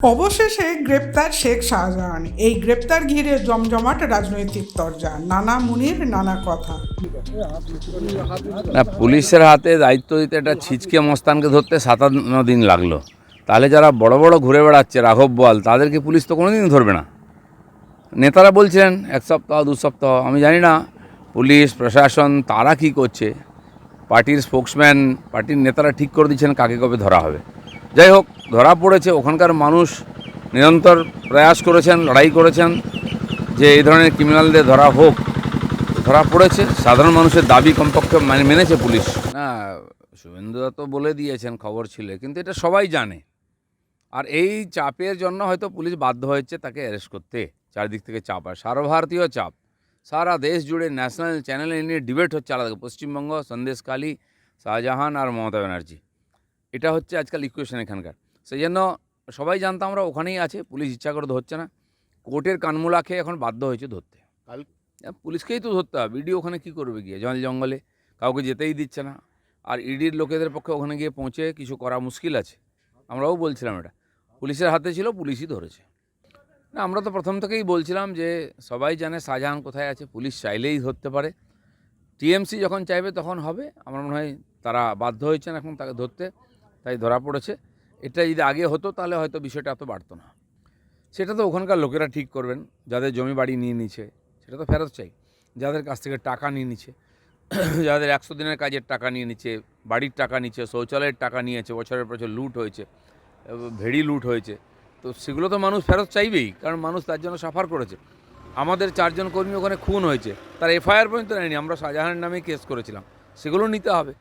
অবশেষে গ্রেপ্তার শেখ শাহজাহান। এই গ্রেপ্তার ঘিরে জমজমাট রাজনৈতিক তরজা। নানা মুনির, নানা কথা। না, পুলিশের হাতে দায়িত্ব দিতে একটা ছিচকে মস্তানকে ধরতে সাতান্ন দিন লাগল। তাহলে যারা বড় বড় ঘুরে বেড়াচ্ছে, রাঘব বল তাদেরকে পুলিশ তো কোনোদিন ধরবে না? নেতারা বলছিলেন, এক সপ্তাহ, দু সপ্তাহ, আমি জানি না, পুলিশ, প্রশাসন, তারা কি করছে? পার্টির স্পোক্সম্যান, পার্টির নেতারা ঠিক করে দিচ্ছেন, কাকে কবে ধরা হবে? যাই হোক ধরা পড়েছে, ওখানকার মানুষ নিরন্তর প্রয়াস করেছেন, লড়াই করেছেন যে এই ধরনের ক্রিমিনালদের ধরা হোক। ধরা পড়েছে, সাধারণ মানুষের দাবি কমপক্ষে মানে মেনেছে পুলিশ। না শুভেন্দুদা তো বলে দিয়েছেন, খবর ছিল, কিন্তু এটা সবাই জানে। আর এই চাপের জন্য হয়তো পুলিশ বাধ্য হয়েছে তাকে অ্যারেস্ট করতে, চারিদিক থেকে চাপ, আর সর্বভারতীয় চাপ। সারা দেশ জুড়ে ন্যাশনাল চ্যানেলে নিয়ে ডিবেট হচ্ছে আলাদা পশ্চিমবঙ্গ সন্দেশকালী শাহজাহান আর মমতা ব্যানার্জি। এটা হচ্ছে আজকাল ইকুয়েশন এখানকার। সেই জন্য সবাই জানতাম আমরা ওখানেই আছে পুলিশ ইচ্ছা করে ধরছে না। কোর্টের কানমোলা খেয়ে এখন বাধ্য হয়েছে ধরতে। কাল পুলিশকেই তো ধরতে হবে। ইডি ওখানে কী করবে গিয়ে? জল জঙ্গলে কাউকে যেতেই দিচ্ছে না। আর ইডির লোকেদের পক্ষে ওখানে গিয়ে পৌঁছে কিছু করা মুশকিল আছে। আমরাও বলছিলাম এটা। পুলিশের হাতে ছিল পুলিশই ধরেছে। না আমরা তো প্রথম থেকেই বলছিলাম যে সবাই জানে শাহজাহান কোথায় আছে পুলিশ চাইলেই ধরতে পারে। টিএমসি যখন চাইবে তখন হবে। আমার মনে হয় তারা বাধ্য হয়েছেন এখন তাকে ধরতে। তাই ধরা পড়েছে। এটা যদি আগে হতো, তাহলে হয়তো বিষয়টা এত বাড়তো না। সেটা তো ওখানকার লোকেরা ঠিক করবেন, যাদের জমি বাড়ি নিয়ে নিচ্ছে সেটা তো ফেরত চাই। যাদের কাছ থেকে টাকা নিয়ে নিচ্ছে যাদের একশো দিনের কাজের টাকা নিয়ে নিচ্ছে বাড়ির টাকা নিচ্ছে শৌচালয়ের টাকা নিয়েছে, বছরের বছর লুট হয়েছে ভেড়ি লুট হয়েছে, তো সেগুলো তো মানুষ ফেরত চাইবেই, কারণ মানুষ তার জন্য সাফার করেছে। আমাদের চারজন কর্মী ওখানে খুন হয়েছে, তার এফআইআর পর্যন্ত নেয়নি, আমরা শাহজাহানের নামে কেস করেছিলাম, সেগুলো নিতে হবে,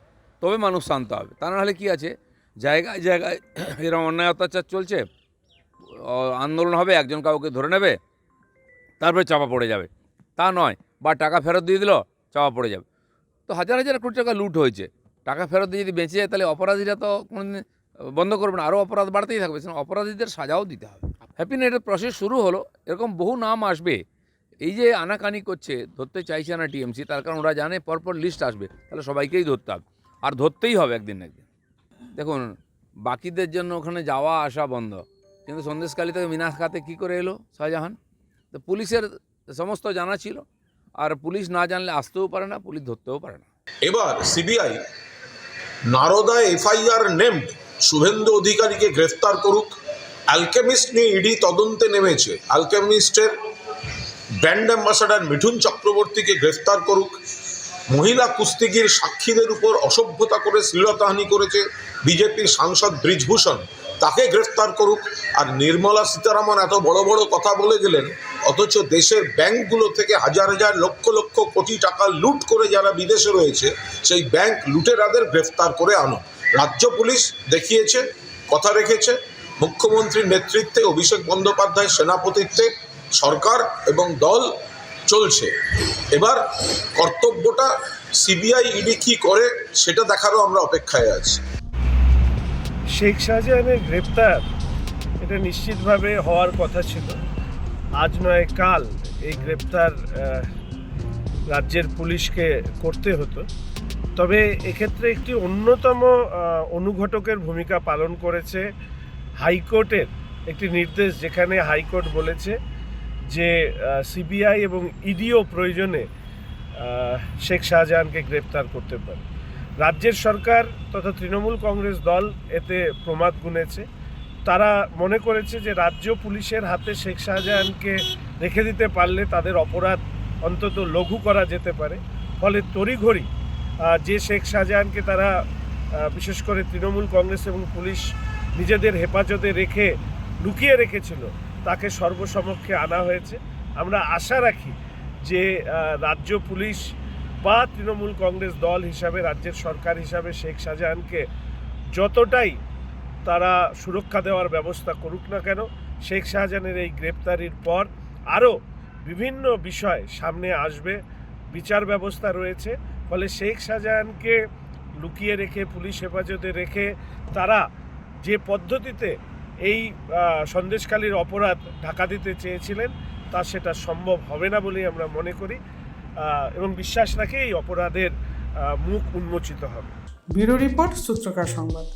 তবে মানুষ শান্ত হবে। তা নাহলে কী আছে? জায়গায় জায়গায় এরকম অন্যায় অত্যাচার চলছে আন্দোলন হবে, একজন কাউকে ধরে নেবে, তারপরে চাপা পড়ে যাবে। তা নয়, বা টাকা ফেরত দিয়ে দিল, চাপা পড়ে যাবে। তো হাজার হাজার কোটি টাকা লুট হয়েছে। টাকা ফেরত দিয়ে যদি বেঁচে যায়, তাহলে অপরাধীরা তো কোনোদিন বন্ধ করবে না। আরও অপরাধ বাড়তেই থাকবে অপরাধীদের সাজাও দিতে হবে। হ্যাপি নেটের প্রসেস শুরু হলো, এরকম বহু নাম আসবে। এই যে আনাকানি করছে, ধরতে চাইছে না টিএমসি, তার কারণ ওরা জানে, পরপর লিস্ট আসবে। তাহলে সবাইকেই ধরতে হবে। আর ধরতেই হবে একদিন একদিন। দেখুন, বাকিদের জন্য ওখানে যাওয়া আসা বন্ধ। কিন্তু সন্দেশকালী থেকে মিনাস খাতে কী করে এলো শাহজাহান? তো পুলিশের সমস্ত জানা ছিল, আর পুলিশ না জানলে আসতেও পারে না, পুলিশ ধরতেও পারে না। এবার CBI Narada FIR named Suvendu অধিকারীকে গ্রেফতার করুক। অ্যালকেমিস্ট নিয়ে ইডি তদন্তে নেমেছে। অ্যালকেমিস্টের ব্র্যান্ড অ্যাম্বাসাডার মিঠুন চক্রবর্তীকে গ্রেফতার করুক। মহিলা কুস্তিগির সাক্ষীদের উপর অসভ্যতা করে শ্লীলতাহানি করেছে বিজেপির সাংসদ ব্রিজভূষণ। তাকে গ্রেফতার করুক। আর নির্মলা সীতারামন এত বড় বড় কথা বলে গেলেন, অথচ দেশের ব্যাংকগুলো থেকে হাজার হাজার লক্ষ লক্ষ কোটি টাকা লুট করে যারা বিদেশে রয়েছে, সেই ব্যাংক লুটেরাদের গ্রেফতার করে আনো। রাজ্য পুলিশ দেখিয়েছে, কথা রেখেছে। মুখ্যমন্ত্রীর নেতৃত্বে অভিষেক বন্দ্যোপাধ্যায় সেনাপতিত্বে সরকার এবং দল চলছে। এবার কর্তব্যটা সিবিআই ইডি কি করে, সেটা দেখারও আমরা অপেক্ষায় আছি। শেখ শাহজাহানের গ্রেপ্তার, এটা নিশ্চিতভাবে হওয়ার কথা ছিল। আজ নয়, কাল এই গ্রেপ্তার রাজ্যের পুলিশকে করতে হতো। তবে এক্ষেত্রে একটি অন্যতম অনুঘটকের ভূমিকা পালন করেছে হাইকোর্টের একটি নির্দেশ, যেখানে হাইকোর্ট বলেছে যে সিবিআই এবং ইডিও প্রয়োজনে শেখ শাহজাহানকে গ্রেপ্তার করতে পারে। রাজ্যের সরকার তথা তৃণমূল কংগ্রেস দল এতে প্রমাদ গুনেছে। তারা মনে করেছে যে, রাজ্য পুলিশের হাতে শেখ শাহজাহানকে রেখে দিতে পারলে তাদের অপরাধ অন্তত লঘু করা যেতে পারে। ফলে তড়িঘড়ি যে শেখ শাহজাহানকে তারা বিশেষ করে তৃণমূল কংগ্রেস এবং পুলিশ নিজেদের হেফাজতে রেখে লুকিয়ে রেখেছিল তাকে সর্বসমক্ষে আনা হয়েছে। আমরা আশা রাখি যে রাজ্য পুলিশ বা তৃণমূল কংগ্রেস দল হিসাবে, রাজ্যের সরকার হিসাবে শেখ শাহজাহানকে যতটাই তারা সুরক্ষা দেওয়ার ব্যবস্থা করুক না কেন, শেখ শাহজাহানের এই গ্রেপ্তারির পর আরও বিভিন্ন বিষয় সামনে আসবে, বিচার ব্যবস্থা রয়েছে। ফলে শেখ শাহজাহানকে লুকিয়ে রেখে, পুলিশ হেফাজতে রেখে তারা যে পদ্ধতিতে এই সন্দেশকালীর অপরাধ ঢাকা দিতে চেয়েছিলেন, তা সেটা সম্ভব হবে না বলেই আমরা মনে করি এবং বিশ্বাস রাখে এই অপরাধের মুখ উন্মোচিত হবে। ব্যুরো রিপোর্ট সূত্রকার সংবাদ।